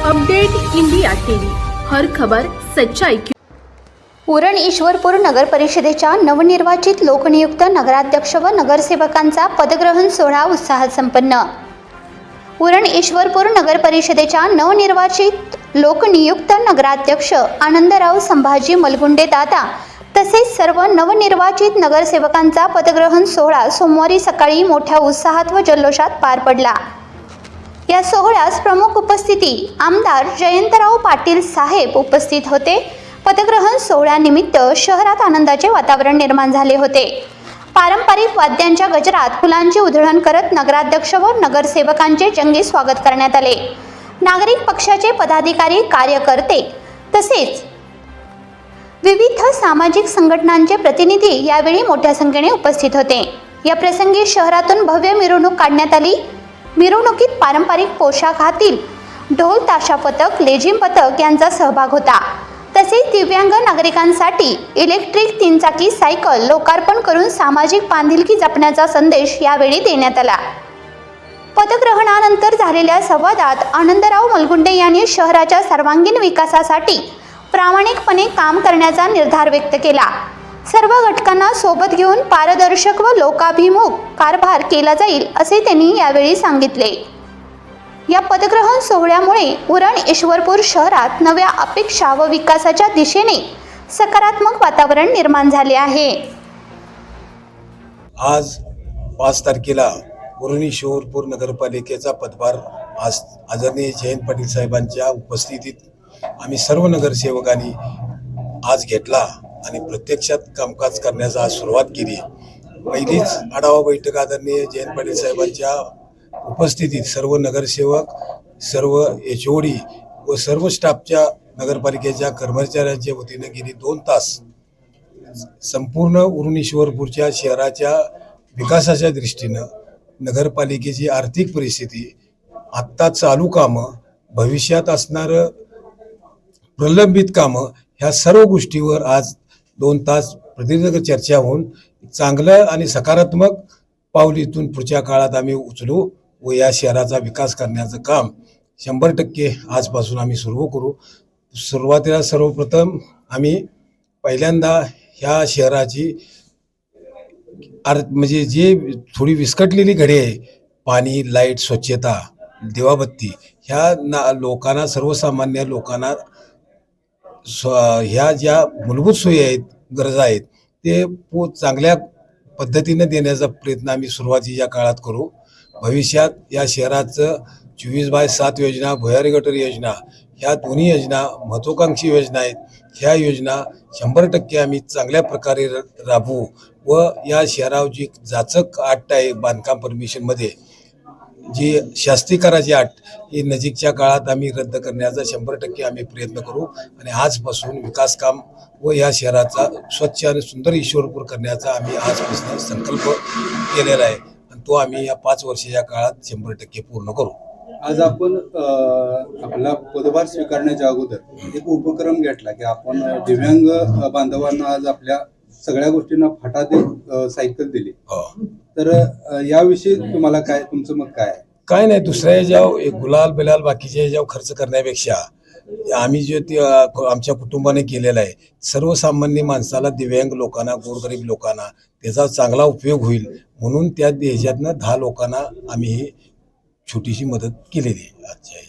Update India TV. हर खबर सच्चाई की उरण ईश्वरपूर नगर परिषदेच्या नवनिर्वाचित लोकनियुक्त नगराध्यक्ष व नगरसेवकांचा पदग्रहण सोहळा उत्साहात संपन्न उरण ईश्वरपूर नगर परिषदेच्या नवनिर्वाचित लोकनियुक्त नगराध्यक्ष आनंदराव संभाजी मलगुंडे दादा तसेच सर्व नवनिर्वाचित नगरसेवकांचा पदग्रहण सोहळा सोमवारी सकाळी मोठ्या उत्साहात व जल्लोषात पार पडला. या सोहळ्यास प्रमुख उपस्थिती आमदार जयंतराव पाटील साहेब उपस्थित होते. पदग्रहण सोहळ्यानिमित्त शहरात आनंदाचे वातावरण निर्माण झाले होते. पारंपरिक वाद्यांच्या गजरात फुलांची उधळण करत नगराध्यक्ष व नगरसेवकांचे जंगी स्वागत करण्यात आले. नागरिक पक्षाचे पदाधिकारी कार्यकर्ते तसेच विविध सामाजिक संघटनांचे प्रतिनिधी यावेळी मोठ्या संख्येने उपस्थित होते. या प्रसंगी शहरातून भव्य मिरवणूक काढण्यात आली. मिरवणुकीत पारंपरिक पोशाखातील ढोल ताशा पथक लेझिम पथक यांचा सहभाग होता. तसेच दिव्यांग नागरिकांसाठी इलेक्ट्रिक तीनचाकी सायकल लोकार्पण करून सामाजिक बांधिलकी जपण्याचा संदेश यावेळी देण्यात आला. पदग्रहणानंतर झालेल्या संवादात आनंदराव मलगुंडे यांनी शहराच्या सर्वांगीण विकासासाठी प्रामाणिकपणे काम करण्याचा निर्धार व्यक्त केला. सर्व घटकांना सोबत घेऊन पारदर्शक व लोकाभिमुख कारभार केला जाईल असे त्यांनी यावेळी सांगितले. या पदग्रहण सोहळ्यामुळे उरण ईश्वरपूर शहरात नव्या अपेक्षा व विकासाच्या दिशेने सकारात्मक वातावरण निर्माण झाले आहे. आज पाच तारखेला उरुणी शिवरपूर नगरपालिकेचा पदभार आज आदरणीय जयंत पाटील साहेबांच्या उपस्थितीत आम्ही सर्व नगरसेवकांनी आज घेतला. आणि प्रत्यक्षात कामकाज करण्याचा आज सुरुवात केली. पहिलीच आढावा बैठक आदरणीय जयंत पाटील साहेबांच्या उपस्थितीत सर्व नगरसेवक सर्व एच ओ डी व सर्व स्टाफच्या नगरपालिकेच्या कर्मचाऱ्यांच्या वतीने गेली दोन तास. संपूर्ण उरुणेश्वरपूरच्या शहराच्या विकासाच्या दृष्टीनं नगरपालिकेची आर्थिक परिस्थिती आत्ता चालू कामं भविष्यात असणारं प्रलंबित कामं ह्या सर्व गोष्टीवर आज दोन तास प्रदीर्घ चर्चा होऊन चांगलं आणि सकारात्मक पाऊल इथून पुढच्या काळात आम्ही उचलू व या शहराचा विकास करण्याचं काम शंभर टक्के आजपासून आम्ही सुरू करू. सुरुवातीला सर्वप्रथम आम्ही पहिल्यांदा ह्या शहराची आर म्हणजे जे थोडी विस्कटलेली घडे आहे पाणी लाइट स्वच्छता दिवाबत्ती ह्या ना लोकांना सर्वसामान्य लोकांना स्व ह्या ज्या मूलभूत सोयी आहेत गरजा आहेत ते पो चांगल्या पद्धतीने देण्याचा प्रयत्न आम्ही सुरुवातीच्या काळात करू. भविष्यात या शहराचं चोवीस बाय सात योजना भुयारी गटर योजना ह्या दोन्ही योजना महत्त्वाकांक्षी योजना आहेत. ह्या योजना शंभर टक्के आम्ही चांगल्या प्रकारे र- राबवू व या शहरावर जी जाचक आट आहे बांधकाम परमिशनमध्ये जी शास्तीकराची अट ही नजीकच्या काळात आम्ही रद्द करण्याचा शंभर टक्के आम्ही प्रयत्न करू आणि आजपासून विकास काम व या शहराचा स्वच्छ आणि सुंदर ईश्वरपूर करण्याचा आम्ही आजपासून संकल्प केलेला आहे. आणि तो आम्ही या पाच वर्षाच्या काळात शंभर टक्के पूर्ण करू. आज आपण आपला पदभार स्वीकारण्याच्या अगोदर एक उपक्रम घेतला की आपण दिव्यांग बांधवांना आज आपल्या सगळ्या गोष्टींना फाटा देत सायकल दिली. हो. तर याविषयी तुम्हाला काय तुमचं मत काय काय नाही दुसऱ्या ह्याच्यावर एक गुलाल बिलाल बाकीच्या ह्याच्यावर खर्च करण्यापेक्षा आम्ही जे ते आमच्या कुटुंबाने केलेलं आहे सर्वसामान्य माणसाला दिव्यांग लोकांना गोरगरीब लोकांना त्याचा चांगला उपयोग होईल. म्हणून त्या ह्याच्यातनं दहा लोकांना आम्ही ही छोटीशी मदत केलेली आहे आजच्या.